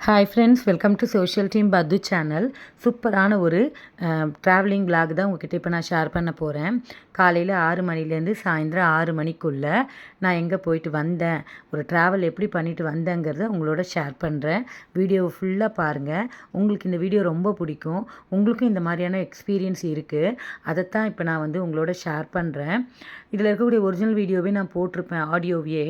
Hi friends welcome to social team பத்து channel சூப்பரான ஒரு ட்ராவலிங் vlog தான் உங்ககிட்ட இப்போ நான் ஷேர் பண்ண போகிறேன் காலையில் ஆறு மணிலேருந்து சாயந்தரம் ஆறு மணிக்குள்ளே நான் எங்கே போயிட்டு வந்தேன் ஒரு ட்ராவல் எப்படி பண்ணிட்டு வந்தேங்கிறத உங்களோட ஷேர் பண்ணுறேன் வீடியோவை ஃபுல்லாக பாருங்கள் உங்களுக்கு இந்த வீடியோ ரொம்ப பிடிக்கும். உங்களுக்கும் இந்த மாதிரியான எக்ஸ்பீரியன்ஸ் இருக்குது அதைத்தான் இப்போ நான் வந்து உங்களோட ஷேர் பண்ணுறேன் இதில் இருக்கக்கூடிய ஒரிஜினல் வீடியோவே நான் போட்டிருப்பேன் ஆடியோவே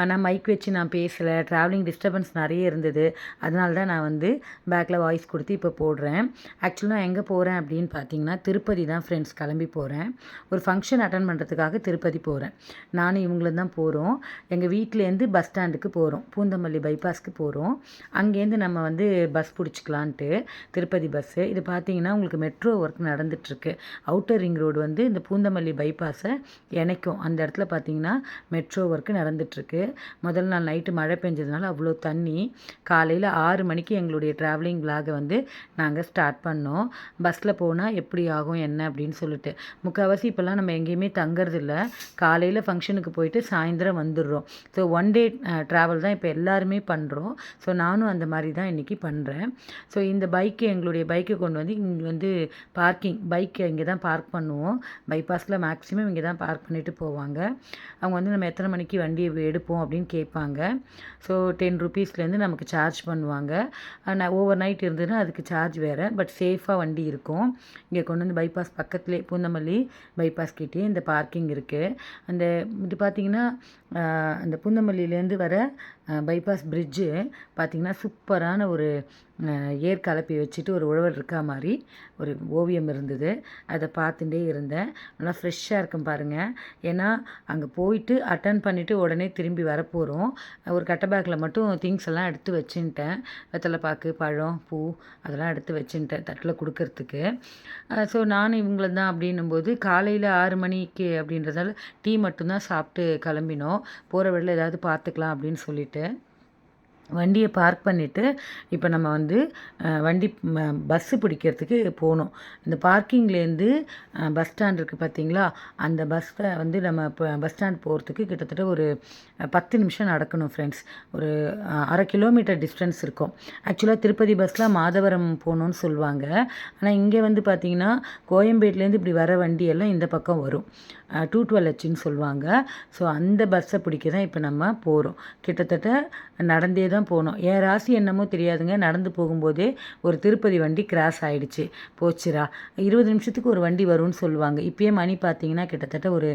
ஆனால் மைக் வச்சு நான் பேசலை ட்ராவலிங் டிஸ்டர்பன்ஸ் நிறைய இருந்தது. அதனால தான் நான் வந்து பேக்கில் வாய்ஸ் கொடுத்து இப்போ போடுறேன். ஆக்சுவலாக நான் எங்கே போகிறேன் அப்படின்னு பார்த்தீங்கன்னா திருப்பதி தான் ஃப்ரெண்ட்ஸ் கிளம்பி போகிறேன் ஒரு ஃபங்க்ஷன் அட்டன் பண்ணுறதுக்காக திருப்பதி போகிறேன் நானும் இவங்களும் தான் போகிறோம் எங்கள் வீட்டிலேருந்து பஸ் ஸ்டாண்டுக்கு போகிறோம் பூந்தமல்லி பைபாஸ்க்கு போகிறோம் அங்கேருந்து நம்ம வந்து பஸ் பிடிச்சிக்கலான்ட்டு திருப்பதி பஸ்ஸு இது பார்த்தீங்கன்னா உங்களுக்கு மெட்ரோ ஒர்க் நடந்துகிட்ருக்கு அவுட்டர் ரிங் ரோடு வந்து இந்த பூந்தமல்லி பைபாஸை இணைக்கும் அந்த இடத்துல பார்த்தீங்கன்னா மெட்ரோ ஒர்க்கு நடந்துகிட்ருக்கு முதல் நாள் நைட்டு மழை பெஞ்சதுனால அவ்வளோ தண்ணி. காலையில் ஆறு மணிக்கு எங்களுடைய ட்ராவலிங் விலாகை வந்து நாங்கள் ஸ்டார்ட் பண்ணோம். பஸ்ஸில் போனால் எப்படி ஆகும் என்ன அப்படின்னு சொல்லிட்டு. முக்கால்வாசி இப்போல்லாம் நம்ம எங்கேயுமே தங்குறதில்ல காலையில் ஃபங்க்ஷனுக்கு போயிட்டு சாயந்தரம் வந்துடுறோம். ஸோ ஒன் டே ட்ராவல் தான் இப்போ எல்லாருமே பண்ணுறோம் ஸோ நானும் அந்த மாதிரி தான் இன்றைக்கி பண்ணுறேன் ஸோ இந்த பைக்கு எங்களுடைய பைக்கை கொண்டு வந்து இங்கே வந்து பார்க்கிங் பைக்கை இங்கே தான் பார்க் பண்ணுவோம். பைபாஸில் மேக்ஸிமம் இங்கே தான் பார்க் பண்ணிவிட்டு போவாங்க. அவங்க வந்து நம்ம எத்தனை மணிக்கு வண்டியை எடுப்போம் அப்படின்னு கேட்பாங்க. ஸோ டென் ருபீஸ்லேருந்து நமக்கு சார்ஜ் பண்ணுவாங்க. ஆனால் ஓவர் நைட் இருந்ததுன்னா அதுக்கு சார்ஜ் வேறு பட் சேஃபாக வண்டி இருக்கும். இங்கே கொண்டு வந்து பைபாஸ் பக்கத்துலேயே பூந்தமல்லி பைபாஸ் கிட்டே இந்த பார்க்கிங் இருக்குது அந்த இது பார்த்திங்கன்னா அந்த பூந்தமல்லியிலேருந்து வர பைபாஸ் பிரிட்ஜு பார்த்திங்கன்னா சூப்பரான ஒரு ஏர் கலப்பி வச்சுட்டு ஒரு உழவர் இருக்கா மாதிரி ஒரு ஓவியம் இருந்தது. அதை பார்த்துட்டே இருந்தேன். நல்லா ஃப்ரெஷ்ஷாக இருக்கும் பாருங்கள் ஏன்னா அங்கே போயிட்டு அட்டன் பண்ணிவிட்டு உடனே திரும்பி வரப்போகிறோம் ஒரு கட்ட பேக்கில் மட்டும் திங்ஸ் எல்லாம் எடுத்து வச்சுட்டேன் வெத்தலை பாக்கு பழம் பூ அதெல்லாம் எடுத்து வச்சுன்ட்டேன் தட்டில் கொடுக்கறதுக்கு. ஸோ நானும் இவங்களும் தான் அப்படின்னும்போது காலையில் ஆறு மணிக்கு அப்படின்றதால டீ மட்டும்தான் சாப்பிட்டு கிளம்பினோம். போகிற வழியில் ஏதாவது பார்த்துக்கலாம் அப்படின்னு சொல்லிட்டு வண்டியை பார்க் பண்ணிவிட்டு இப்போ நம்ம வந்து வண்டி பஸ்ஸு பிடிக்கிறதுக்கு போகணும் இந்த பார்க்கிங்லேருந்து பஸ் ஸ்டாண்ட் இருக்குது பார்த்தீங்களா அந்த பஸ்ஸை வந்து நம்ம இப்போ பஸ் ஸ்டாண்ட் போகிறதுக்கு கிட்டத்தட்ட ஒரு பத்து நிமிஷம் நடக்கணும் ஃப்ரெண்ட்ஸ் ஒரு அரை கிலோமீட்டர் டிஸ்டன்ஸ் இருக்கும். ஆக்சுவலாக திருப்பதி பஸ்ஸில் மாதவரம் போகணுன்னு சொல்லுவாங்க. ஆனால் இங்கே வந்து பார்த்திங்கன்னா கோயம்பேட்லேருந்து இப்படி வர வண்டியெல்லாம் இந்த பக்கம் வரும். டூ டுவெல் ஹெச்னு சொல்லுவாங்க. ஸோ அந்த பஸ்ஸை பிடிக்க தான் இப்போ நம்ம போகிறோம் கிட்டத்தட்ட நடந்தே தான் போனோம். என் ராசி என்னமோ தெரியாதுங்க. நடந்து போகும்போதே ஒரு திருப்பதி வண்டி கிராஸ் ஆகிடுச்சு போச்சுரா இருபது நிமிஷத்துக்கு ஒரு வண்டி வரும்னு சொல்லுவாங்க. இப்போயே மணி பார்த்தீங்கன்னா கிட்டத்தட்ட ஒரு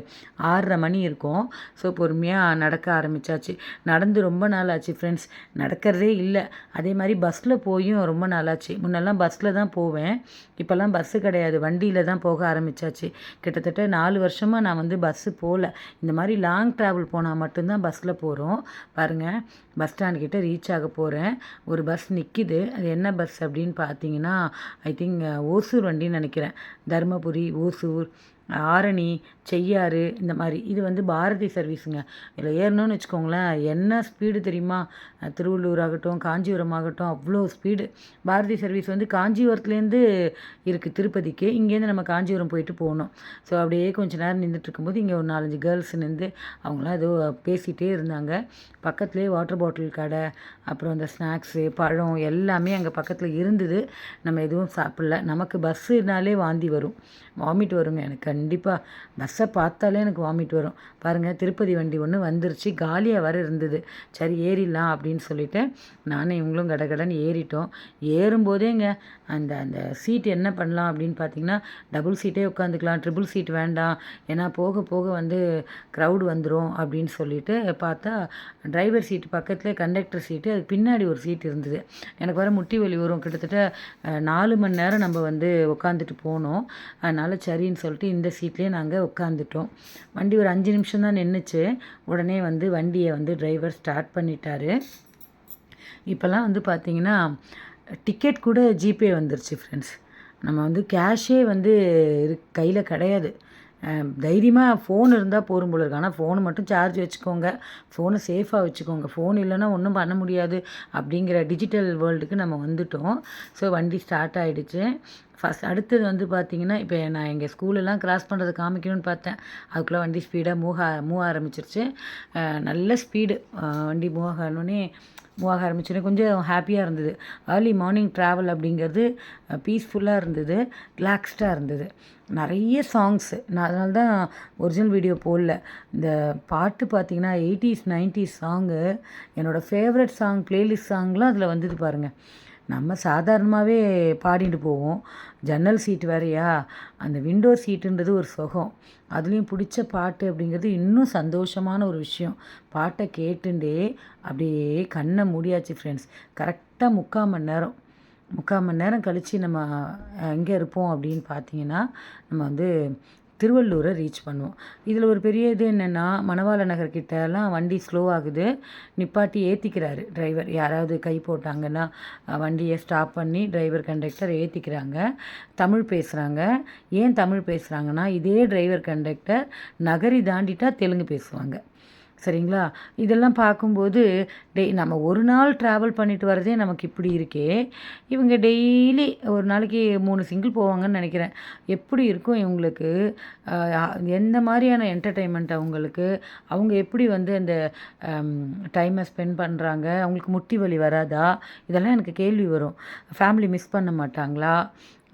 ஆறரை மணி இருக்கும். ஸோ பொறுமையாக நடக்க ஆரம்பித்தாச்சு நடந்து ரொம்ப நாள் ஆச்சு ஃப்ரெண்ட்ஸ் நடக்கிறதே இல்லை. அதே மாதிரி பஸ்ஸில் போயும் ரொம்ப நாளாச்சு. முன்னெல்லாம் பஸ்ஸில் தான் போவேன். இப்போல்லாம் பஸ்ஸு கிடையாது. வண்டியில் தான் போக ஆரம்பித்தாச்சு கிட்டத்தட்ட நாலு வருஷமாக நான் வந்து பஸ்ஸு போகல இந்த மாதிரி லாங் ட்ராவல் போனால் மட்டும்தான் பஸ்ஸில் போகிறோம் பாருங்கள் பஸ் ஸ்டாண்ட் கிட்டே ரீச் ஆக போகிறேன் ஒரு பஸ் நிற்கிது அது என்ன பஸ் அப்படின்னு பார்த்தீங்கன்னா ஐ திங்க் ஓசூர் வண்டின்னு நினைக்கிறேன். தருமபுரி ஓசூர். ஆரணி செய்யாறு இந்த மாதிரி. இது வந்து பாரதி சர்வீஸுங்க இதில் ஏறணும்னு வச்சுக்கோங்களேன் என்ன ஸ்பீடு தெரியுமா? திருவள்ளூர் ஆகட்டும் காஞ்சிபுரம் ஆகட்டும் அவ்வளோ ஸ்பீடு பாரதி சர்வீஸ் வந்து காஞ்சிபுரத்துலேருந்து இருக்குது திருப்பதிக்கு. இங்கேருந்து நம்ம காஞ்சிபுரம் போயிட்டு போகணும். ஸோ அப்படியே கொஞ்சம் நேரம் நின்றுட்டு இருக்கும்போது இங்கே ஒரு நாலஞ்சு கேர்ள்ஸ் நின்று அவங்களாம் ஏதோ பேசிகிட்டே இருந்தாங்க. பக்கத்துலேயே வாட்டர் பாட்டில் கடை அப்புறம் அந்த ஸ்நாக்ஸு பழம் எல்லாமே அங்கே பக்கத்தில் இருந்தது. நம்ம எதுவும் சாப்பிடல. நமக்கு பஸ்ஸுனாலே வாந்தி வரும். வாமிட் வருங்க எனக்கு கண்டிப்பாக பஸ்ஸை பார்த்தாலே எனக்கு வாமிட் வரும். பாருங்கள் திருப்பதி வண்டி ஒன்று வந்துருச்சு. காலியாக வர இருந்தது. சரி ஏறிடலாம் அப்படின்னு சொல்லிட்டு நானும் இவங்களும் கடகடன்னு ஏறிட்டோம். ஏறும்போதேங்க அந்த அந்த சீட் என்ன பண்ணலாம் அப்படின்னு பார்த்தீங்கன்னா டபுள் சீட்டே உட்காந்துக்கலாம். ட்ரிபிள் சீட் வேண்டாம். ஏன்னா போக போக வந்து க்ரௌடு வந்துடும் அப்படின்னு சொல்லிட்டு பார்த்தா டிரைவர் சீட்டு பக்கத்தில் கண்டக்டர் சீட்டு அதுக்கு பின்னாடி ஒரு சீட் இருந்தது. எனக்கு வர முட்டி வலி வரும். கிட்டத்தட்ட நாலு மணி நேரம் நம்ம வந்து உட்காந்துட்டு போனோம். அதனால் சரின்னு சொல்லிட்டு இந்த சீட்லேயே நாங்கள் உட்காந்துட்டோம் வண்டி ஒரு அஞ்சு நிமிஷம் தான் நின்றுச்சு உடனே வந்து வண்டியை வந்து டிரைவர் ஸ்டார்ட் பண்ணிட்டாரு. இப்போல்லாம் வந்து பார்த்திங்கன்னா டிக்கெட் கூட ஜிபே வந்துருச்சு ஃப்ரெண்ட்ஸ் நம்ம வந்து கேஷே வந்து கையில் கிடையாது. தைரியமாக ஃபோன் இருந்தால் போகும் போல இருக்கு. ஆனால் ஃபோனு மட்டும் சார்ஜ் வச்சுக்கோங்க. ஃபோனை சேஃபாக வச்சுக்கோங்க. ஃபோன் இல்லைன்னா ஒன்றும் பண்ண முடியாது அப்படிங்கிற டிஜிட்டல் வேர்ல்டுக்கு நம்ம வந்துட்டோம். ஸோ வண்டி ஸ்டார்ட் ஆகிடுச்சு ஃபஸ்ட் அடுத்தது வந்து பார்த்திங்கன்னா இப்போ நான் எங்கள் ஸ்கூலெல்லாம் கிராஸ் பண்ணுறது காமிக்கணும்னு பார்த்தேன். அதுக்குள்ளே வண்டி ஸ்பீடாக மூவ் மூவ் ஆரம்பிச்சிருச்சு. நல்ல ஸ்பீடு வண்டி மூவ் ஆகணுன்னே மூவ் ஆக ஆரம்பிச்சோன்னே கொஞ்சம் ஹாப்பியாக இருந்தது. ஏர்லி மார்னிங் ட்ராவல் அப்படிங்கிறது பீஸ்ஃபுல்லாக இருந்தது ரிலாக்ஸ்டாக இருந்தது. நிறைய சாங்ஸு நான் அதனால தான் ஒரிஜினல் வீடியோ போடல. இந்த பாட்டு பார்த்தீங்கன்னா எயிட்டிஸ் நைன்டிஸ் சாங்கு என்னோடய ஃபேவரட் சாங் ப்ளேலிஸ்ட் சாங்லாம் அதில் வந்தது பாருங்கள் நம்ம சாதாரணமாகவே பாடிட்டு போவோம். ஜன்னல் சீட் வேறையா? அந்த விண்டோ சீட்டுன்றது ஒரு சுகம். அதுலேயும் பிடிச்ச பாட்டு அப்படிங்கிறது இன்னும் சந்தோஷமான ஒரு விஷயம். பாட்டை கேட்டுண்டே அப்படியே கண்ணை மூடியாச்சு ஃப்ரெண்ட்ஸ் கரெக்டாக முக்கால் மணி நேரம். முக்கால் மணி நேரம் கழித்து நம்ம எங்கே இருப்போம்? அப்படின்னு பார்த்தீங்கன்னா நம்ம வந்து திருவள்ளூரை ரீச் பண்ணுவோம் இதில் ஒரு பெரிய இது என்னென்னா மணவாள நகர்கிட்டலாம் வண்டி ஸ்லோ ஆகுது. நிப்பாட்டி ஏற்றிக்கிறாரு டிரைவர் யாராவது கை போட்டாங்கன்னா வண்டியை ஸ்டாப் பண்ணி டிரைவர் கண்டக்டர் ஏற்றிக்கிறாங்க தமிழ் பேசுகிறாங்க ஏன் தமிழ் பேசுகிறாங்கன்னா இதே டிரைவர் கண்டக்டர் நகரி தாண்டிட்டா தெலுங்கு பேசுவாங்க. சரிங்களா? இதெல்லாம் பார்க்கும்போது டெய் நம்ம ஒரு நாள் ட்ராவல் பண்ணிட்டு வரதே நமக்கு இப்படி இருக்கே. இவங்க டெய்லி ஒரு நாளைக்கு மூணு சிங்கிள் போவாங்கன்னு நினைக்கிறேன். எப்படி இருக்கும் இவங்களுக்கு? எந்த மாதிரியான என்டர்டெயின்மெண்ட் அவங்களுக்கு? அவங்க எப்படி வந்து அந்த டைமை ஸ்பெண்ட் பண்ணுறாங்க அவங்களுக்கு முட்டி வலி வராதா? இதெல்லாம் எனக்கு கேள்வி வரும். ஃபேமிலி மிஸ் பண்ண மாட்டாங்களா?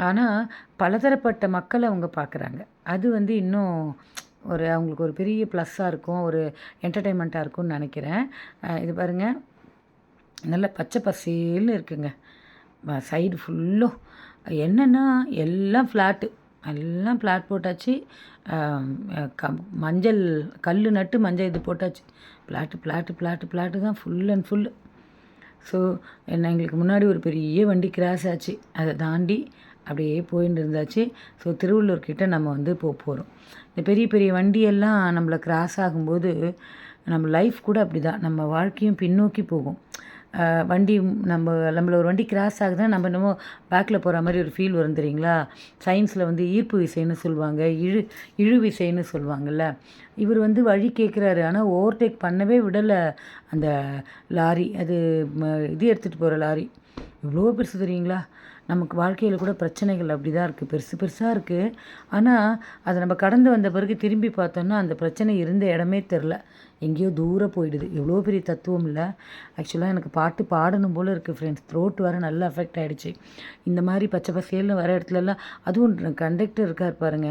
ஆனால் பலதரப்பட்ட மக்களை அவங்க பார்க்குறாங்க. அது வந்து இன்னும் ஒரு அவங்களுக்கு ஒரு பெரிய ப்ளஸ்ஸாக இருக்கும் ஒரு என்டர்டெயின்மெண்ட்டாக இருக்கும்னு நினைக்கிறேன். இது பாருங்கள் நல்ல பச்சை பசேல்னு இருக்குங்க. சைடு ஃபுல்லும் என்னென்னா எல்லாம் ஃப்ளாட்டு எல்லாம் ஃப்ளாட் போட்டாச்சு. க மஞ்சள் கல் நட்டு மஞ்சள் இது போட்டாச்சு. ஃப்ளாட்டு ஃப்ளாட்டு ஃப்ளாட்டு ஃப்ளாட்டு தான் ஃபுல் அண்ட் ஃபுல்லு ஸோ என்ன எங்களுக்கு முன்னாடி ஒரு பெரிய வண்டி கிராஸ் ஆச்சு. அதை தாண்டி அப்படியே போயின்னு இருந்தாச்சு. ஸோ திருவள்ளூர்கிட்ட நம்ம வந்து போக போகிறோம் இந்த பெரிய பெரிய வண்டியெல்லாம் நம்மளை கிராஸ் ஆகும்போது நம்ம லைஃப் கூட அப்படி தான் நம்ம வாழ்க்கையும் பின்னோக்கி போகும். வண்டி நம்ம நம்மள ஒரு வண்டி கிராஸ் ஆகுதுன்னா நம்ம என்னமோ பேக்கில் போகிற மாதிரி ஒரு ஃபீல் வரும் தெரியுங்களா? சயின்ஸில் வந்து ஈர்ப்பு விசைன்னு சொல்லுவாங்க இழு இழு விசைன்னு சொல்லுவாங்கள்ல இவர் வந்து வழி கேட்குறாரு ஆனால் ஓவர்டேக் பண்ணவே விடலை அந்த லாரி. அது ம- இது எடுத்துகிட்டு போகிற லாரி. இவ்வளோ பெருசு தெரியுங்களா? நமக்கு வாழ்க்கையில் கூட பிரச்சனைகள் அப்படி தான் இருக்குது பெருசு பெருசாக இருக்குது ஆனால் அதை நம்ம கடந்து வந்த பிறகு திரும்பி பார்த்தோன்னா அந்த பிரச்சனை இருந்த இடமே தெரில எங்கேயோ தூரம் போயிடுது. எவ்வளோ பெரிய தத்துவம் இல்லை. ஆக்சுவலாக எனக்கு பாட்டு பாடணும் போல் இருக்குது ஃப்ரெண்ட்ஸ் த்ரோட் வர நல்லா அஃபெக்ட் ஆகிடுச்சு இந்த மாதிரி பச்சை பசேல்னு வர இடத்துலலாம் அதுவும் கண்டக்டர் இருக்கார் பாருங்க.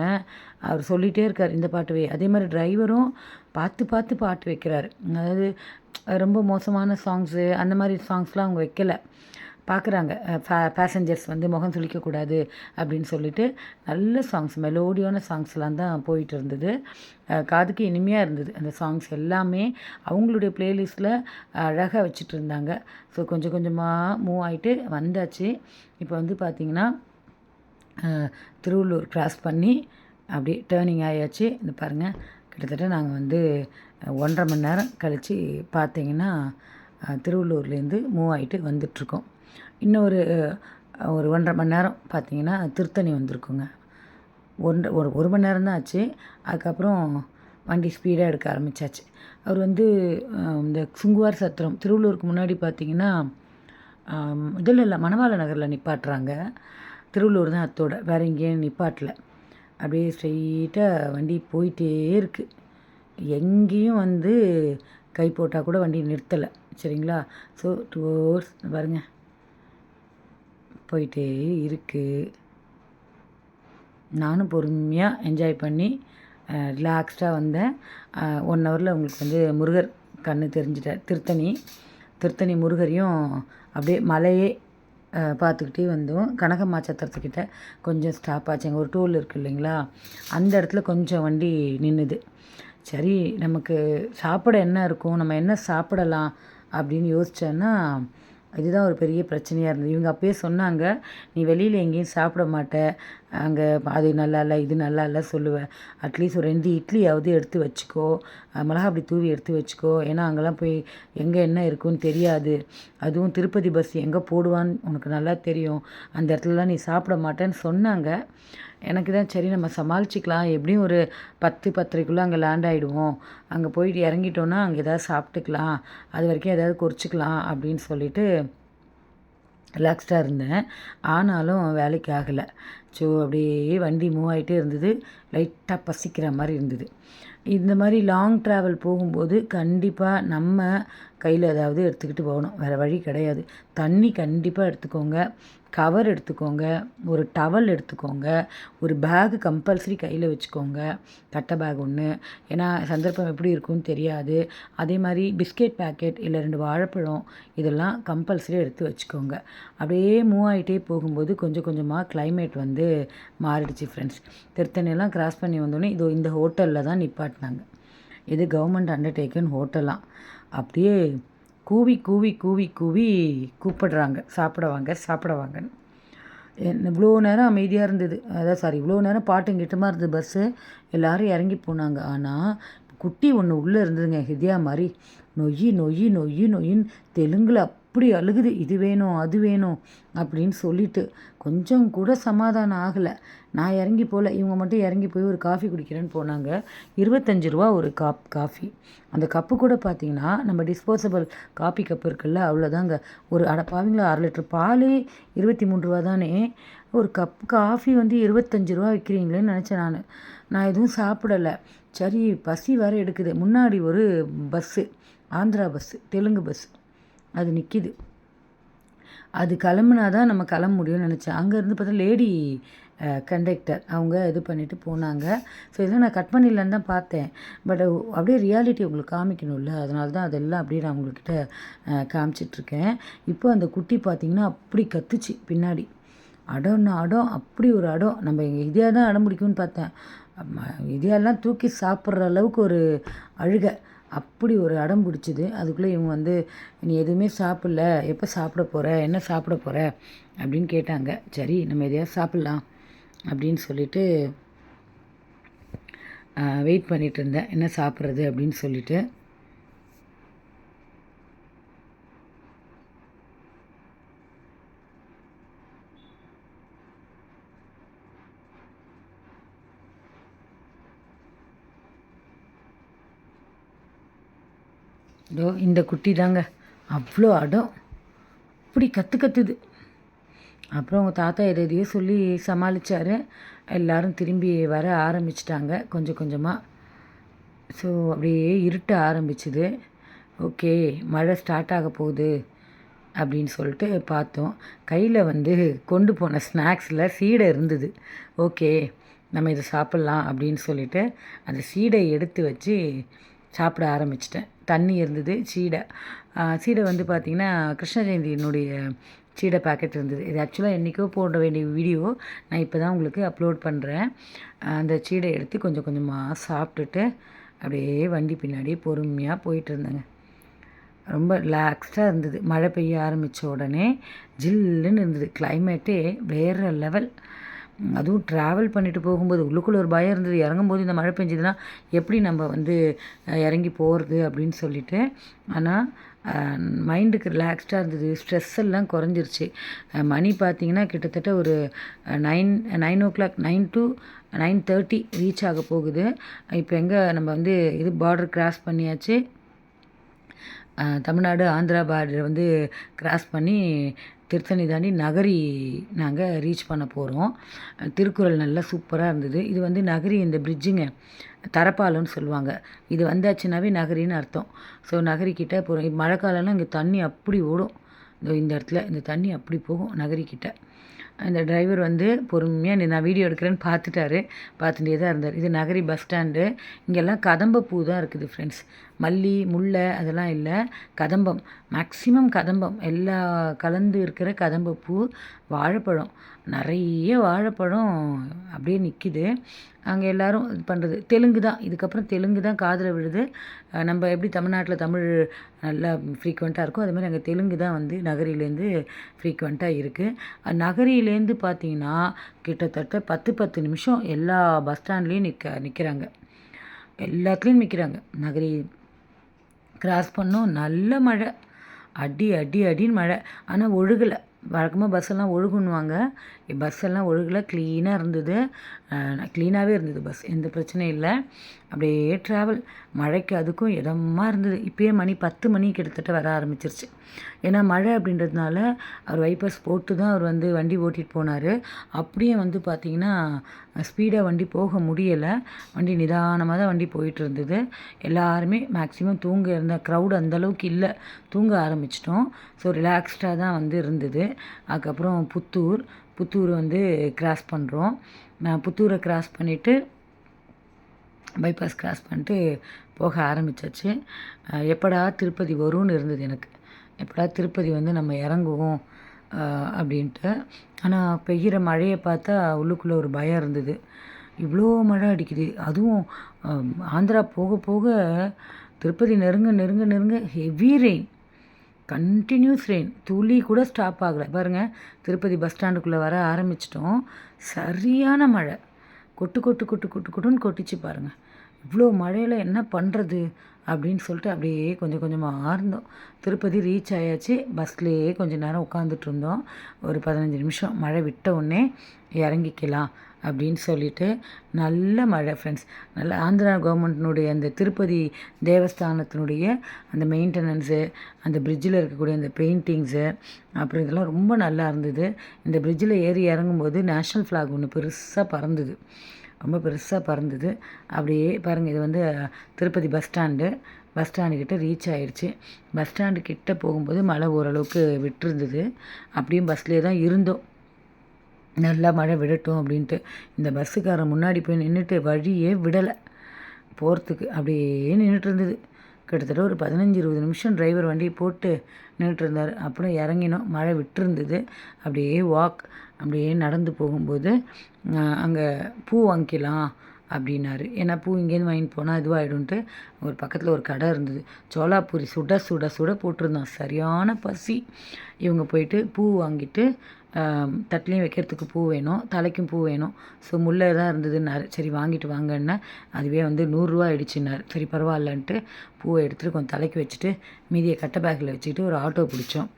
அவர் சொல்லிகிட்டே இருக்கார் இந்த பாட்டுவே. அதே மாதிரி டிரைவரும் பார்த்து பார்த்து பாட்டு வைக்கிறாரு. அதாவது ரொம்ப மோசமான சாங்ஸு அந்த மாதிரி சாங்ஸ்லாம் அவங்க வைக்கலை. பார்க்குறாங்க. பேசஞ்சர்ஸ் வந்து முகம் சுளிக்கக்கூடாது அப்படின்னு சொல்லிட்டு நல்ல சாங்ஸ் மெலோடியான சாங்ஸ்லாம் தான் போயிட்டு இருந்தது காதுக்கு இனிமையாக இருந்தது. அந்த சாங்ஸ் எல்லாமே அவங்களுடைய ப்ளேலிஸ்ட்டில் அழகாக வச்சுட்டு இருந்தாங்க ஸோ கொஞ்சம் கொஞ்சமாக மூவ் ஆகிட்டு வந்தாச்சு. இப்போ வந்து பார்த்திங்கன்னா திருவள்ளூர் கிராஸ் பண்ணி அப்படியே டேர்னிங் ஆயாச்சு. இந்த பாருங்கள் கிட்டத்தட்ட நாங்கள் வந்து ஒன்றரை மணி நேரம் கழித்து பார்த்தீங்கன்னா திருவள்ளூர்லேருந்து மூவ் ஆகிட்டு வந்துட்ருக்கோம் இன்னொரு ஒரு ஒரு ஒன்றரை மணி நேரம் பார்த்தீங்கன்னா திருத்தணி வந்திருக்குங்க. ஒன்று ஒரு ஒரு மணி நேரம் தான் ஆச்சு. அதுக்கப்புறம் வண்டி ஸ்பீடாக எடுக்க ஆரம்பிச்சாச்சு. அவர் வந்து இந்த சுங்குவார் சத்திரம் திருவள்ளூருக்கு முன்னாடி பார்த்தீங்கன்னா இதில் இல்லை மணவாள நகரில் நிப்பாட்டுறாங்க. திருவள்ளூர் தான் அத்தோட. வேற எங்கேயும் நிப்பாட்டல. அப்படியே ஸ்ட்ரெயிட்டாக வண்டி போயிட்டே இருக்குது எங்கேயும் வந்து கை போட்டால் கூட வண்டி நிறுத்தலை. சரிங்களா? ஸோ டூ ஹவர்ஸ் பாருங்கள் போயிட்டே இருக்குது நானும் பொறுமையாக என்ஜாய் பண்ணி ரிலாக்ஸ்டாக வந்தேன். ஒன் ஹவரில் உங்களுக்கு வந்து முருகர் கண்ணு தெரிஞ்சிட்டார் திருத்தணி திருத்தணி முருகரையும் அப்படியே மலையே பார்த்துக்கிட்டே வந்தோம். கனகம்மா சத்திரத்துக்கிட்ட கொஞ்சம் ஸ்டாப் ஆச்சு. எங்கள் ஒரு டூல் இருக்குது இல்லைங்களா? அந்த இடத்துல கொஞ்சம் வண்டி நின்றுது சரி நமக்கு சாப்பிட என்ன இருக்கும்? நம்ம என்ன சாப்பிடலாம்? அப்படின்னு யோசிச்சேன்னா இதுதான் ஒரு பெரிய பிரச்சனையாக இருந்தது. இவங்க அப்பயே சொன்னாங்க நீ வெளியில் எங்கேயும் சாப்பிட மாட்ட. அங்கே அது நல்லா இல்லை இது நல்லா இல்லை சொல்லுவேன் அட்லீஸ்ட் ஒரு ரெண்டு இட்லியாவது எடுத்து வச்சுக்கோ. மிளகா அப்படி தூவி எடுத்து வச்சுக்கோ. ஏன்னா அங்கெல்லாம் போய் எங்கே என்ன இருக்குன்னு தெரியாது. அதுவும் திருப்பதி பஸ் எங்கே போடுவான்னு உனக்கு நல்லா தெரியும். அந்த இடத்துலலாம் நீ சாப்பிட மாட்டேன்னு சொன்னாங்க. எனக்கு தான் சரி நம்ம சமாளிச்சிக்கலாம். எப்படியும் ஒரு பத்து பத்தரைக்குள்ளே அங்கே லேண்ட் ஆகிடுவோம் அங்கே போயிட்டு இறங்கிட்டோன்னா அங்கே எதாவது சாப்பிட்டுக்கலாம். அது வரைக்கும் ஏதாவது குறிச்சிக்கலாம் அப்படின்னு சொல்லிட்டு ரிலாக்ஸ்டாக இருந்தேன். ஆனாலும் வேலைக்கு ஆகலை. ஸோ அப்படியே வண்டி மூவ் ஆகிட்டே இருந்தது. லைட்டாக பசிக்கிற மாதிரி இருந்தது. இந்த மாதிரி லாங் ட்ராவல் போகும்போது கண்டிப்பாக நம்ம கையில் ஏதாவது எடுத்துக்கிட்டு போகணும். வேறு வழி கிடையாது. தண்ணி கண்டிப்பாக எடுத்துக்கோங்க. கவர் எடுத்துக்கோங்க ஒரு டவல் எடுத்துக்கோங்க ஒரு பேகு கம்பல்சரி கையில் வச்சுக்கோங்க கட்டை பேக் ஒன்று ஏன்னா சந்தர்ப்பம் எப்படி இருக்கும்னு தெரியாது. அதே மாதிரி பிஸ்கெட் பேக்கெட் இல்லை ரெண்டு வாழைப்பழம் இதெல்லாம் கம்பல்சரி எடுத்து வச்சுக்கோங்க. அப்படியே மூவ் ஆகிட்டே போகும்போது கொஞ்சம் கொஞ்சமாக கிளைமேட் வந்து மாறிடுச்சு ஃப்ரெண்ட்ஸ் திருத்தணியெல்லாம் கிராஸ் பண்ணி வந்தோடனே இதோ இந்த ஹோட்டலில் தான் நிப்பாட்டினாங்க. இது கவர்மெண்ட் அண்டர்டேக்கன் ஹோட்டலாம் அப்படியே கூவி கூவி கூவி கூவி கூப்பிடுறாங்க. சாப்பிடுவாங்க சாப்பிடுவாங்கன்னு இவ்வளோ நேரம் அமைதியாக இருந்தது. அதான் சாரி இவ்வளோ நேரம் பாட்டும் கிட்டமாக இருந்தது. பஸ்ஸு எல்லோரும் இறங்கி போனாங்க. ஆனால் குட்டி ஒன்று உள்ளே இருந்ததுங்க. ஹிதியா மாதிரி. நொய்யி நொய்யி நொய் நொய்யின்னு தெலுங்கில் அப்படி அழுகுது இது வேணும் அது வேணும் அப்படின்னு சொல்லிட்டு கொஞ்சம் கூட சமாதானம் ஆகலை. நான் இறங்கி போகல இவங்க மட்டும் இறங்கி போய் ஒரு காஃபி குடிக்கிறேன்னு போனாங்க. இருபத்தஞ்சு ரூபா ஒரு காப் காஃபி. அந்த கப்பு கூட பார்த்தீங்கன்னா நம்ம டிஸ்போசபிள் காஃபி கப்பு இருக்குல்ல அவ்வளோதாங்க ஒரு அட பாவீங்களா அரை லிட்டர் பால் இருபத்தி மூணு ரூபா தானே. ஒரு கப் காஃபி வந்து இருபத்தஞ்சு ரூபா விற்கிறீங்களேன்னு நினச்சேன் நான். நான் எதுவும் சாப்பிடலை. சரி பசி வேறு எடுக்குது. முன்னாடி ஒரு bus Andhra bus Telugu bus அது நிற்கிது அது கிளம்புனா தான் நம்ம கிளம்ப முடியும்னு நினச்சேன். அங்கேருந்து பார்த்தா லேடி கண்டக்டர் அவங்க இது பண்ணிவிட்டு போனாங்க. ஸோ இதெல்லாம் நான் கட் பண்ணிடலான்னு தான் பார்த்தேன். பட் அப்படியே ரியாலிட்டி உங்களுக்கு காமிக்கணும்ல. அதனால தான் அதெல்லாம் அப்படியே நான் உங்கள்கிட்ட காமிச்சிட்ருக்கேன். இப்போ அந்த குட்டி பார்த்திங்கன்னா அப்படி கத்துச்சு பின்னாடி. அடம்னா அடம் அப்படி ஒரு அடம். நம்ம எங்கள் இதையாக தான் அடம் பிடிக்கும்னு பார்த்தேன் இதையெல்லாம் தூக்கி சாப்பிட்ற அளவுக்கு ஒரு அழுகை. அப்படி ஒரு அடம் பிடிச்சிது. அதுக்குள்ளே இவங்க வந்து நீ எதுவுமே சாப்பிடல. எப்போ சாப்பிட போகிற என்ன சாப்பிட போகிற அப்படின்னு கேட்டாங்க. சரி நம்ம எதையாவது சாப்பிட்லாம். அப்படின்னு சொல்லிட்டு வெயிட் பண்ணிகிட்டு இருந்தேன். என்ன சாப்பிட்றது? அப்படின்னு சொல்லிட்டு இதோ இந்த குட்டி தாங்க. அவ்வளோ அடம். இப்படி கற்று கத்துது. அப்புறம் அவங்க தாத்தா எதையோ சொல்லி சமாளித்தார் எல்லாரும் திரும்பி வர ஆரம்பிச்சிட்டாங்க கொஞ்சம் கொஞ்சமாக ஸோ அப்படியே இருட்ட ஆரம்பிச்சுது. ஓகே மழை ஸ்டார்ட் ஆக போகுது அப்படின்னு சொல்லிட்டு பார்த்தோம். கையில் வந்து கொண்டு போன ஸ்நாக்ஸில் சீடை இருந்தது. ஓகே நம்ம இதை சாப்பிட்லாம் அப்படின்னு சொல்லிட்டு அந்த சீடை எடுத்து வச்சு சாப்பிட ஆரம்பிச்சிட்டேன். தண்ணி இருந்தது சீடை. சீடை வந்து பார்த்திங்கன்னா கிருஷ்ண ஜெயந்தியினுடைய சீடை பாக்கெட் இருந்தது. இது ஆக்சுவலாக என்றைக்கோ போட வேண்டிய வீடியோ நான் இப்போ தான் உங்களுக்கு அப்லோட் பண்ணுறேன் அந்த சீடை எடுத்து கொஞ்சம் கொஞ்சமாக சாப்பிட்டுட்டு அப்படியே வண்டி பின்னாடி பொறுமையாக போயிட்டு இருந்தேங்க. ரொம்ப ரிலாக்ஸ்டாக இருந்தது. மழை பெய்ய ஆரம்பித்த உடனே ஜில்லுன்னு இருந்தது. கிளைமேட்டே வேறு லெவல் அதுவும் ட்ராவல் பண்ணிட்டு போகும்போது உள்ளுக்குள்ளே ஒரு பயம் இருந்தது. இறங்கும்போது இந்த மழை பெஞ்சதுன்னா எப்படி நம்ம வந்து இறங்கி போகிறது அப்படின்னு சொல்லிட்டு. ஆனால் மைண்டுக்கு ரிலாக்ஸ்டாக இருந்தது. ஸ்ட்ரெஸ் எல்லாம் குறைஞ்சிருச்சு. மணி பார்த்திங்கன்னா கிட்டத்தட்ட ஒரு nine nine o'clock nine to nine thirty reach ஆக போகுது. இப்போ எங்கே நம்ம வந்து இது பார்டர் கிராஸ் பண்ணியாச்சு. தமிழ்நாடு ஆந்திரா பார்டர் வந்து கிராஸ் பண்ணி திருத்தணி தாண்டி நகரி நாங்கள் ரீச் பண்ண போகிறோம் திருக்குறள் நல்லா சூப்பராக இருந்தது. இது வந்து நகரி இந்த பிரிட்ஜுங்க தரப்பாலம்னு சொல்லுவாங்க. இது வந்தாச்சுனாவே நகரின்னு அர்த்தம். ஸோ நகரிக்கிட்ட போகிறோம் மழை காலம்லாம் இங்கே தண்ணி அப்படி ஓடும். இந்த இடத்துல இந்த தண்ணி அப்படி போகும் நகரிக்கிட்ட அந்த டிரைவர் வந்து பொறுமையாக நான் வீடியோ எடுக்கிறேன்னு பார்த்துட்டாரு. பார்த்துட்டே தான் இருந்தார். இது நகரி பஸ் ஸ்டாண்டு இங்கெல்லாம் கதம்ப பூ தான் இருக்குது ஃப்ரெண்ட்ஸ் மல்லி முல்லை அதெல்லாம் இல்லை. கதம்பம். மேக்ஸிமம் கதம்பம். எல்லா கலந்து இருக்கிற கதம்ப பூ வாழைப்பழம். நிறைய வாழைப்பழம் அப்படியே நிற்கிது அங்கே எல்லோரும் இது பண்ணுறது தெலுங்கு தான். இதுக்கப்புறம் தெலுங்கு தான் காதில் விழுது. நம்ம எப்படி தமிழ்நாட்டில் தமிழ் நல்லா ஃப்ரீக்வெண்ட்டாக இருக்கோ அதுமாதிரி அங்கே தெலுங்கு தான் வந்து நகரிலேருந்து ஃப்ரீக்வெண்ட்டாக இருக்குது நகரிலேருந்து பார்த்தீங்கன்னா கிட்டத்தட்ட பத்து பத்து நிமிஷம் எல்லா பஸ் ஸ்டாண்ட்லேயும் நிற்க நிற்கிறாங்க எல்லாத்துலேயும் நிற்கிறாங்க நகரி கிராஸ் பண்ணோம். நல்ல மழை. அடி அடி அடின்னு மழை. ஆனால் ஒழுகலை. வழக்கமாக பஸ்ஸெல்லாம் ஒழுகுன்னுவாங்க. பஸ் எல்லாம் ஒழுகலை க்ளீனாக இருந்தது. க்ளீனாகவே இருந்தது பஸ். எந்த பிரச்சனையும் இல்லை. அப்படியே ட்ராவல் மழைக்கு அதுக்கும் இதமாக இருந்தது. இப்போயே மணி பத்து மணி கிட்டத்தட்ட வர ஆரம்பிச்சிருச்சு. ஏன்னா மழை அப்படின்றதுனால அவர் வைப்பர்ஸ் போட்டு தான் அவர் வந்து வண்டி ஓட்டிகிட்டு போனார். அப்படியே வந்து பார்த்திங்கன்னா ஸ்பீடாக வண்டி போக முடியலை. வண்டி நிதானமாக தான் வண்டி போயிட்டு இருந்தது. எல்லாருமே மேக்ஸிமம் தூங்க இருந்த க்ரௌடு அந்தளவுக்கு இல்லை. தூங்க ஆரம்பிச்சிட்டோம். ஸோ ரிலாக்ஸ்டாக தான் வந்து இருந்தது. அதுக்கப்புறம் புத்தூர் புத்தூர் வந்து கிராஸ் பண்ணுறோம் நான் புத்தூரை கிராஸ் பண்ணிவிட்டு பைபாஸ் கிராஸ் பண்ணிட்டு போக ஆரம்பித்தாச்சு எப்படா திருப்பதி வரும்னு இருந்தது எனக்கு. எப்படா திருப்பதி வந்து நம்ம இறங்குவோம் அப்படின்ட்டு. ஆனால் பெய்கிற மழையை பார்த்தா உள்ளுக்குள்ளே ஒரு பயம் இருந்தது. இவ்வளோ மழை அடிக்குது. அதுவும் ஆந்திரா போக போக திருப்பதி நெருங்க நெருங்க நெருங்க ஹெவி ரெயின் கண்டினியூஸ் ரெயின் துளி கூட ஸ்டாப் ஆகலை. பாருங்கள் திருப்பதி பஸ் ஸ்டாண்டுக்குள்ளே வர ஆரம்பிச்சிட்டோம். சரியான மழை. கொட்டு கொட்டு கொட்டு கொட்டு கொட்டுன்னு கொட்டிச்சு பாருங்கள் இவ்வளோ மழையில் என்ன பண்ணுறது அப்படின்னு சொல்லிட்டு அப்படியே கொஞ்சம் கொஞ்சமாக ஆர்ந்தோம். திருப்பதி ரீச் ஆயாச்சு. பஸ்லேயே கொஞ்சம் நேரம் உட்காந்துட்டு இருந்தோம். ஒரு பதினஞ்சு நிமிஷம். மழை விட்ட உடனே இறங்கிக்கலாம் அப்படின்னு சொல்லிட்டு நல்ல மழை ஃப்ரெண்ட்ஸ் நல்ல ஆந்திரா கவர்மெண்ட்னுடைய அந்த திருப்பதி தேவஸ்தானத்தினுடைய அந்த மெயின்டெனன்ஸு அந்த பிரிட்ஜில் இருக்கக்கூடிய அந்த பெயிண்டிங்ஸு அப்புறம் இதெல்லாம் ரொம்ப நல்லா இருந்தது. இந்த பிரிட்ஜில் ஏறி இறங்கும்போது நேஷ்னல் ஃப்ளாக் ஒன்று பெருசாக பறந்தது. ரொம்ப பெருசாக பறந்தது. அப்படியே பாருங்கள் இது வந்து திருப்பதி பஸ் ஸ்டாண்டு பஸ் ஸ்டாண்டுக்கிட்ட ரீச் ஆகிடுச்சு பஸ் ஸ்டாண்டு கிட்டே போகும்போது மழை ஓரளவுக்கு விட்டுருந்தது. அப்படியும் பஸ்லேயே தான் இருந்தோம். நல்லா மழை விடட்டும் அப்படின்ட்டு இந்த பஸ்ஸுக்காரன் முன்னாடி போய் நின்றுட்டு வழியே விடலை. போகிறதுக்கு அப்படியே நின்றுட்டு இருந்தது கிட்டத்தட்ட ஒரு பதினஞ்சு இருபது நிமிஷம் டிரைவர் வண்டியை போட்டு நின்றுட்டு இருந்தார் அப்புறம் இறங்கினோம். மழை விட்டுருந்தது. அப்படியே வாக் அப்படியே நடந்து போகும்போது அங்கே பூ வாங்கிக்கலாம் அப்படின்னாரு. ஏன்னா பூ இங்கேருந்து வாங்கிட்டு போனால் இதுவாகிடும்ன்ட்டு ஒரு பக்கத்தில் ஒரு கடை இருந்தது. சோலாப்பூரி சுட சுட சுட போட்டிருந்தோம் சரியான பசி. இவங்க போயிட்டு பூ வாங்கிட்டு தட்டிலையும் வைக்கிறதுக்கு பூ வேணும் தலைக்கும் பூ வேணும். ஸோ முல்லை தான் இருந்ததுன்னாரு. சரி வாங்கிட்டு வாங்கன்னா. அதுவே வந்து நூறுரூவா ஆயிடுச்சுன்னாரு. சரி பரவாயில்லன்ட்டு பூவை எடுத்துகிட்டு கொஞ்சம் தலைக்கு வச்சுட்டு மீதியை கட்டை பேக்கில் வச்சுக்கிட்டு ஒரு ஆட்டோ பிடிச்சோம்.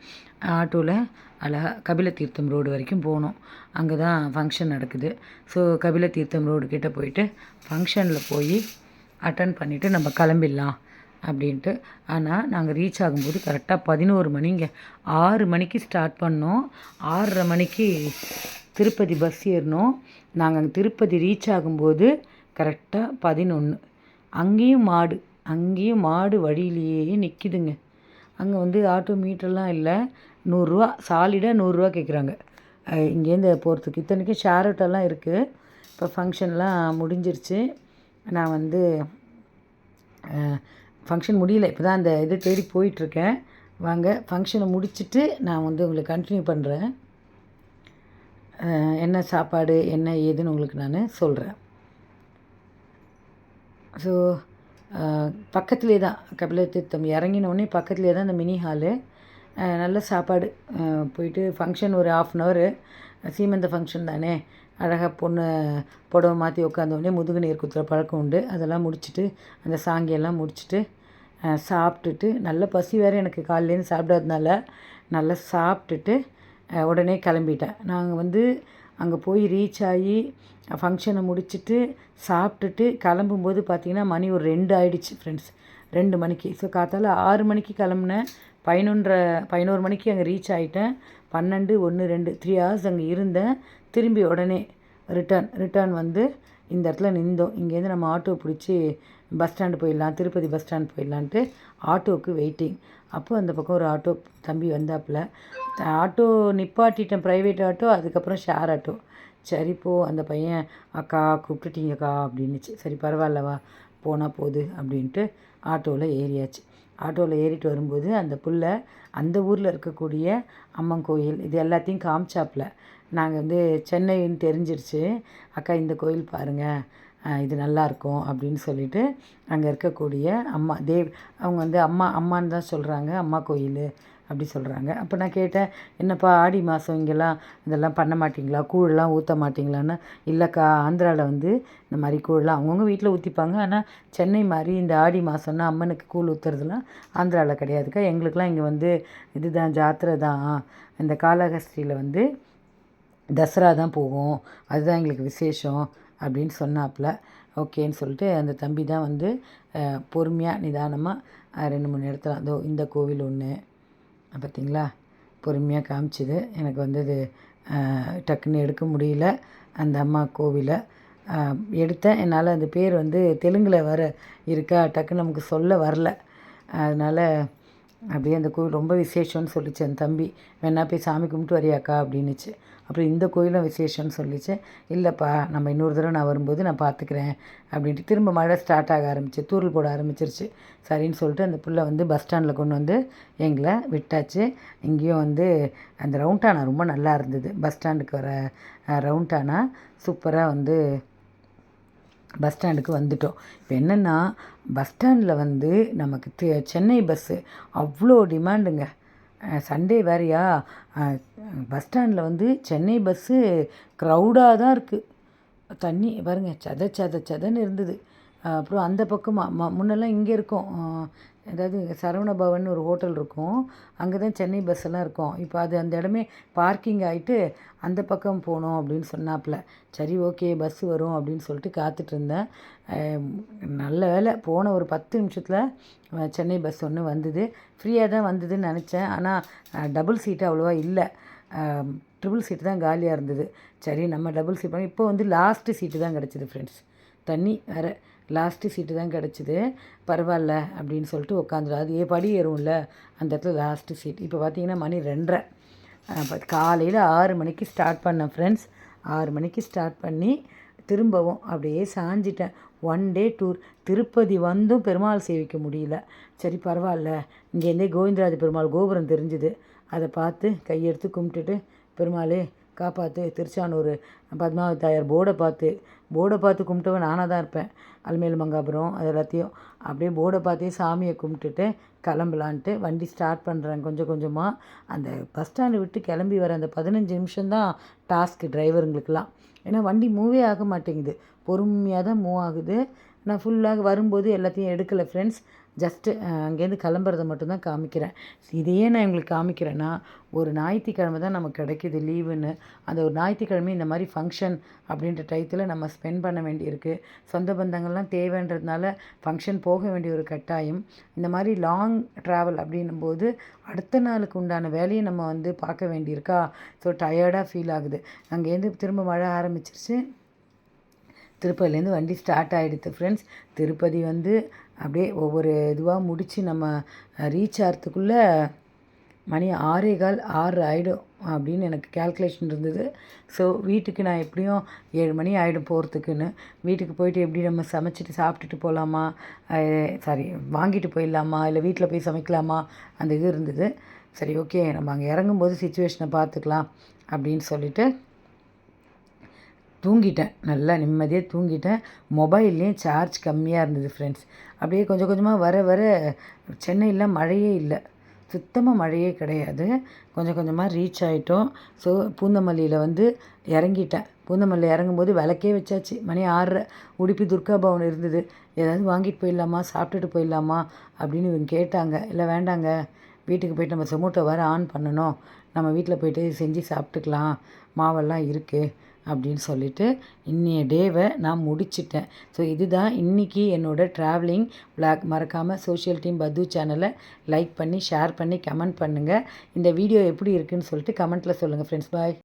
ஆட்டோவில் அழகாக கபில தீர்த்தம் ரோடு வரைக்கும் போனோம். அங்கே தான் ஃபங்க்ஷன் நடக்குது. ஸோ கபில தீர்த்தம் ரோடு கிட்டே போயிட்டு ஃபங்க்ஷனில் போய் அட்டன் பண்ணிவிட்டு நம்ம கிளம்பிடலாம். அப்படின்ட்டு. ஆனால் நாங்கள் ரீச் ஆகும்போது கரெக்டாக பதினோரு மணிங்க. ஆறு மணிக்கு ஸ்டார்ட் பண்ணோம். ஆறரை மணிக்கு திருப்பதி பஸ் ஏறினோம். நாங்கள் அங்கே திருப்பதி ரீச் ஆகும்போது கரெக்டாக பதினொன்று அங்கேயும் மாடு அங்கேயும் மாடு வழியிலேயே நிற்கிதுங்க அங்கே வந்து ஆட்டோ மீட்டர்லாம் இல்லை. நூறுரூவா சாலிடாக நூறுரூவா கேட்குறாங்க இங்கேருந்து போகிறதுக்கு இத்தனைக்கும் ஷேர் ஆட்டோலாம் இருக்குது இப்போ ஃபங்க்ஷன்லாம் முடிஞ்சிருச்சு. நான் வந்து ஃபங்க்ஷன் முடியல. இப்போ தான் அந்த இது தேடி போயிட்டுருக்கேன். வாங்க ஃபங்க்ஷனை முடிச்சுட்டு நான் வந்து உங்களுக்கு கண்டினியூ பண்ணுறேன் என்ன சாப்பாடு என்ன ஏதுன்னு உங்களுக்கு நான் சொல்கிறேன் ஸோ பக்கத்துலேயே தான் கபில தீர்த்தம். இறங்கினோடனே பக்கத்துலேயே தான் அந்த மினி ஹாலு நல்ல சாப்பாடு. போயிட்டு ஃபங்க்ஷன் ஒரு ஆஃப் அன் ஹவரு சீமந்த ஃபங்க்ஷன் தானே. அழகாக பொண்ணு புடவை மாற்றி உட்காந்தோடனே முதுகு நீர் குத்துற பழக்கம் உண்டு. அதெல்லாம் முடிச்சுட்டு அந்த சாங்கியெல்லாம் முடிச்சுட்டு சாப்பிட்டுட்டு நல்ல பசி வேறு எனக்கு காலையிலேருந்து சாப்பிடாததுனால நல்லா சாப்பிட்டுட்டு உடனே கிளம்பிட்டேன். நாங்கள் வந்து அங்கே போய் ரீச் ஆகி ஃபங்க்ஷனை முடிச்சுட்டு சாப்பிட்டுட்டு கிளம்பும்போது பார்த்திங்கன்னா மணி ஒரு ரெண்டு ஆகிடுச்சு ஃப்ரெண்ட்ஸ் ரெண்டு மணிக்கு. ஸோ காத்தால் ஆறு மணிக்கு கிளம்புனேன். பதினொன்றரை பதினோரு மணிக்கு அங்கே ரீச் ஆகிட்டேன் பன்னெண்டு ஒன்று ரெண்டு த்ரீ ஹவர்ஸ் அங்கே இருந்தேன். திரும்பி உடனே ரிட்டர்ன் ரிட்டர்ன் வந்து இந்த இடத்துல நின்றோம் இங்கேருந்து நம்ம ஆட்டோ பிடிச்சி பஸ் ஸ்டாண்டு போயிடலாம் திருப்பதி பஸ் ஸ்டாண்ட் போயிடலான்ட்டு ஆட்டோவுக்கு வெயிட்டிங் அப்போ அந்த பக்கம் ஒரு ஆட்டோ தம்பி வந்தாப்புல. ஆட்டோ நிப்பாட்டிட்டேன் ப்ரைவேட் ஆட்டோ அதுக்கப்புறம் ஷேர் ஆட்டோ. சரி போ அந்த பையன் அக்கா கூப்பிட்டுட்டீங்கக்கா அப்படின்னுச்சு. சரி பரவாயில்லவா போனால் போகுது அப்படின்ட்டு ஆட்டோவில் ஏறியாச்சு. ஆட்டோவில் ஏறிட்டு வரும்போது அந்த புள்ள அந்த ஊரில் இருக்கக்கூடிய அம்மன் கோயில் இது எல்லாத்தையும் காமிச்சாப்புல. நாங்கள் வந்து சென்னைன்னு தெரிஞ்சிருச்சு. அக்கா இந்த கோயில் பாருங்கள் இது நல்லாயிருக்கும் அப்படின்னு சொல்லிட்டு அங்கே இருக்கக்கூடிய அம்மா தேவ் அவங்க வந்து அம்மா அம்மான்னு தான் சொல்கிறாங்க அம்மா கோயில் அப்படி சொல்கிறாங்க அப்போ நான் கேட்டேன் என்னப்பா ஆடி மாதம் இங்கெல்லாம் இதெல்லாம் பண்ண மாட்டிங்களா? கூழெல்லாம் ஊற்ற மாட்டிங்களான்னு? இல்லைக்கா ஆந்திராவில் வந்து இந்த மாதிரி கூழெலாம் அவங்கவுங்க வீட்டில் ஊற்றிப்பாங்க ஆனால் சென்னை மாதிரி இந்த ஆடி மாதம்னா அம்மனுக்கு கூழ் ஊற்றுறதுலாம் ஆந்திராவில் கிடையாதுக்கா. எங்களுக்கெலாம் இங்கே வந்து இதுதான் ஜாத்திரை தான். இந்த காளஹஸ்தியில் வந்து தசரா தான் போகும். அதுதான் எங்களுக்கு விசேஷம். அப்படின்னு சொன்னாப்புல. ஓகேன்னு சொல்லிட்டு அந்த தம்பி தான் வந்து பொறுமையாக நிதானமாக ரெண்டு மூணு இடத்துல அதோ இந்த கோவில் ஒன்று பார்த்தீங்களா பொறுமையாக காமிச்சிது. எனக்கு வந்து அது டக்குன்னு எடுக்க முடியல. அந்த அம்மா கோவிலை எடுத்தேன். என்னால் அந்த பேர் வந்து தெலுங்கில் வர இருக்கா? டக்குன்னு நமக்கு சொல்ல வரல. அதனால் அப்படியே அந்த கோவில் ரொம்ப விசேஷம்னு சொல்லிச்சு அந்த தம்பி. வேணா போய் சாமி கும்பிட்டு வரியாக்கா அப்படின்னுச்சு. அப்புறம் இந்த கோயிலும் விசேஷம்னு சொல்லிச்சு. இல்லைப்பா நம்ம இன்னொரு தடவை நான் வரும்போது நான் பார்த்துக்கிறேன் அப்படின்ட்டு திரும்ப மழை ஸ்டார்ட் ஆக ஆரம்பிச்சு தூரல் போட ஆரம்பிச்சிருச்சு. சரின்னு சொல்லிட்டு அந்த புள்ள வந்து பஸ் ஸ்டாண்டில் கொண்டு வந்து எங்களை விட்டாச்சு. இங்கேயும் வந்து அந்த ரவுண்டானா ரொம்ப நல்லா இருந்தது. பஸ் ஸ்டாண்டுக்கு வர ரவுண்டானா சூப்பராக வந்து பஸ் ஸ்டாண்டுக்கு வந்துட்டோம். இப்போ என்னென்னா பஸ் ஸ்டாண்டில் வந்து நமக்கு சென்னை பஸ்ஸு அவ்வளோ டிமாண்டுங்க சண்டே வேறையா? பஸ் ஸ்டாண்டில் வந்து சென்னை பஸ்ஸு க்ரௌடாக தான் இருக்குது தண்ணி பாருங்கள் சத சத சதன்னு இருந்தது. அப்புறம் அந்த பக்கம் முன்னெல்லாம் இங்கே இருக்கும். அதாவது சரவண பவன் ஒரு ஹோட்டல் இருக்கும். அங்கே தான் சென்னை பஸ் எல்லாம் இருக்கும். இப்போ அது அந்த இடமே பார்க்கிங் ஆகிட்டு அந்த பக்கம் போகணும் அப்படின்னு சொன்னாப்புல. சரி ஓகே பஸ் வரும் அப்படின்னு சொல்லிட்டு காத்துட்டு இருந்தேன். நல்ல வேலை. போன ஒரு பத்து நிமிஷத்தில் சென்னை பஸ் ஒன்று வந்தது. ஃப்ரீயாக தான் வந்ததுன்னு நினச்சேன். ஆனால் டபுள் சீட்டு அவ்வளோவா இல்லை. ட்ரிபிள் சீட்டு தான் காலியாக இருந்தது. சரி நம்ம டபுள் சீட் இப்போ வந்து லாஸ்ட்டு சீட்டு தான் கிடச்சிது ஃப்ரெண்ட்ஸ் தண்ணி வேறு லாஸ்ட்டு சீட்டு தான் கிடச்சிது. பரவாயில்ல அப்படின்னு சொல்லிட்டு உட்காந்துடும் அது ஏ படி ஏறும்ல அந்த இடத்துல லாஸ்ட்டு சீட் இப்போ பார்த்தீங்கன்னா மணி ரெண்டரை. காலையில் ஆறு மணிக்கு ஸ்டார்ட் பண்ணேன் ஃப்ரெண்ட்ஸ் ஆறு மணிக்கு ஸ்டார்ட் பண்ணி திரும்பவும் அப்படியே சாஞ்சிட்டேன். ஒன் டே டூர் திருப்பதி வந்தும் பெருமாள் சேவிக்க முடியல. சரி பரவாயில்ல. இங்கேருந்தே கோவிந்தராஜ பெருமாள் கோபுரம் தெரிஞ்சுது. அதை பார்த்து கையெடுத்து கும்பிட்டுட்டு பெருமாளே காப்பாற்று திருச்சானூர் பத்மாவதி தாயார் போர்டை பார்த்து போர்டை பார்த்து கும்பிட்டவன் நானாக தான் இருப்பேன். அல்மேல் மங்காபுரம் அது எல்லாத்தையும். அப்படியே போர்டை பார்த்தே சாமியை கும்பிட்டுட்டு கிளம்பலான்ட்டு வண்டி ஸ்டார்ட் பண்ணுறேன் கொஞ்சம் கொஞ்சமாக அந்த பஸ் ஸ்டாண்டை விட்டு கிளம்பி வர அந்த பதினஞ்சு நிமிஷம்தான் டாஸ்க்கு டிரைவருங்களுக்கெல்லாம் ஏன்னா வண்டி மூவே ஆக மாட்டேங்குது. பொறுமையாக தான் மூவ் ஆகுது. நான் ஃபுல்லாக வரும்போது எல்லாத்தையும் எடுக்கலை ஃப்ரெண்ட்ஸ் ஜஸ்ட்டு அங்கேருந்து கிளம்புறத மட்டும்தான் காமிக்கிறேன். இதையே நான் உங்களுக்கு காமிக்கிறேன்னா ஒரு ஞாயிற்றுக்கிழமை தான் நமக்கு கிடைக்கிது லீவுன்னு அந்த ஒரு ஞாயிற்றுக்கிழமை இந்த மாதிரி ஃபங்க்ஷன் அப்படின்ற டயத்தில் நம்ம ஸ்பெண்ட் பண்ண வேண்டியிருக்கு. சொந்த பந்தங்கள்லாம் தேவைன்றதுனால ஃபங்க்ஷன் போக வேண்டிய ஒரு கட்டாயம். இந்த மாதிரி லாங் ட்ராவல் அப்படின்னும் போது அடுத்த நாளுக்கு உண்டான வேலையை நம்ம வந்து பார்க்க வேண்டியிருக்கா? ஸோ டயர்டாக ஃபீல் ஆகுது. அங்கேருந்து திரும்ப மழை ஆரம்பிச்சிருச்சு. திருப்பதிலேருந்து வண்டி ஸ்டார்ட் ஆகிடுது ஃப்ரெண்ட்ஸ் திருப்பதி வந்து அப்படியே ஒவ்வொரு இதுவாக முடித்து நம்ம ரீச் ஆகிறதுக்குள்ளே மணி ஆறே கால் ஆறு ஆகிடும் அப்படின்னு எனக்கு கேல்குலேஷன் இருந்தது. ஸோ வீட்டுக்கு நான் எப்படியும் ஏழு மணி ஆகிடும் போகிறதுக்குன்னு வீட்டுக்கு போயிட்டு எப்படி நம்ம சமைச்சிட்டு சாப்பிட்டுட்டு போகலாமா சாரி வாங்கிட்டு போயிடலாமா? இல்லை வீட்டில் போய் சமைக்கலாமா? அந்த இது இருந்தது. சரி ஓகே நம்ம அங்கே இறங்கும்போது சுச்சுவேஷனை பார்த்துக்கலாம் அப்படின்னு சொல்லிவிட்டு தூங்கிட்டேன். நல்லா நிம்மதியாக தூங்கிட்டேன். மொபைல்லேயும் சார்ஜ் கம்மியாக இருந்தது ஃப்ரெண்ட்ஸ் அப்படியே கொஞ்சம் கொஞ்சமாக வர வர சென்னையில் மழையே இல்லை. சுத்தமாக மழையே கிடையாது. கொஞ்சம் கொஞ்சமாக ரீச் ஆகிட்டோம் ஸோ பூந்தமல்லியில் வந்து இறங்கிட்டேன். பூந்தமல்லியில் இறங்கும்போது விளக்கே வச்சாச்சு. மணி ஆறரை. உடுப்பி துர்கா பவன் இருந்தது. ஏதாவது வாங்கிட்டு போயிடலாமா? சாப்பிட்டுட்டு போயிடலாமா? அப்படின்னு இவங்க கேட்டாங்க. இல்லை வேண்டாங்க. வீட்டுக்கு போயிட்டு நம்ம சொமோட்டோ வேறு ஆன் பண்ணணும். நம்ம வீட்டில் போயிட்டு செஞ்சு சாப்பிட்டுக்கலாம். மாவெல்லாம் இருக்குது அப்படின்னு சொல்லிட்டு இன்னைய டேவை நான் முடிச்சிட்டேன். ஸோ இதுதான் இன்றைக்கி என்னோடய ட்ராவலிங் பிளாக் மறக்காமல் சோஷியல் டீம் பத்து சேனலை லைக் பண்ணி ஷேர் பண்ணி கமெண்ட் பண்ணுங்கள் இந்த வீடியோ எப்படி இருக்குதுன்னு சொல்லிட்டு கமெண்ட்டில் சொல்லுங்கள் ஃப்ரெண்ட்ஸ் பாய்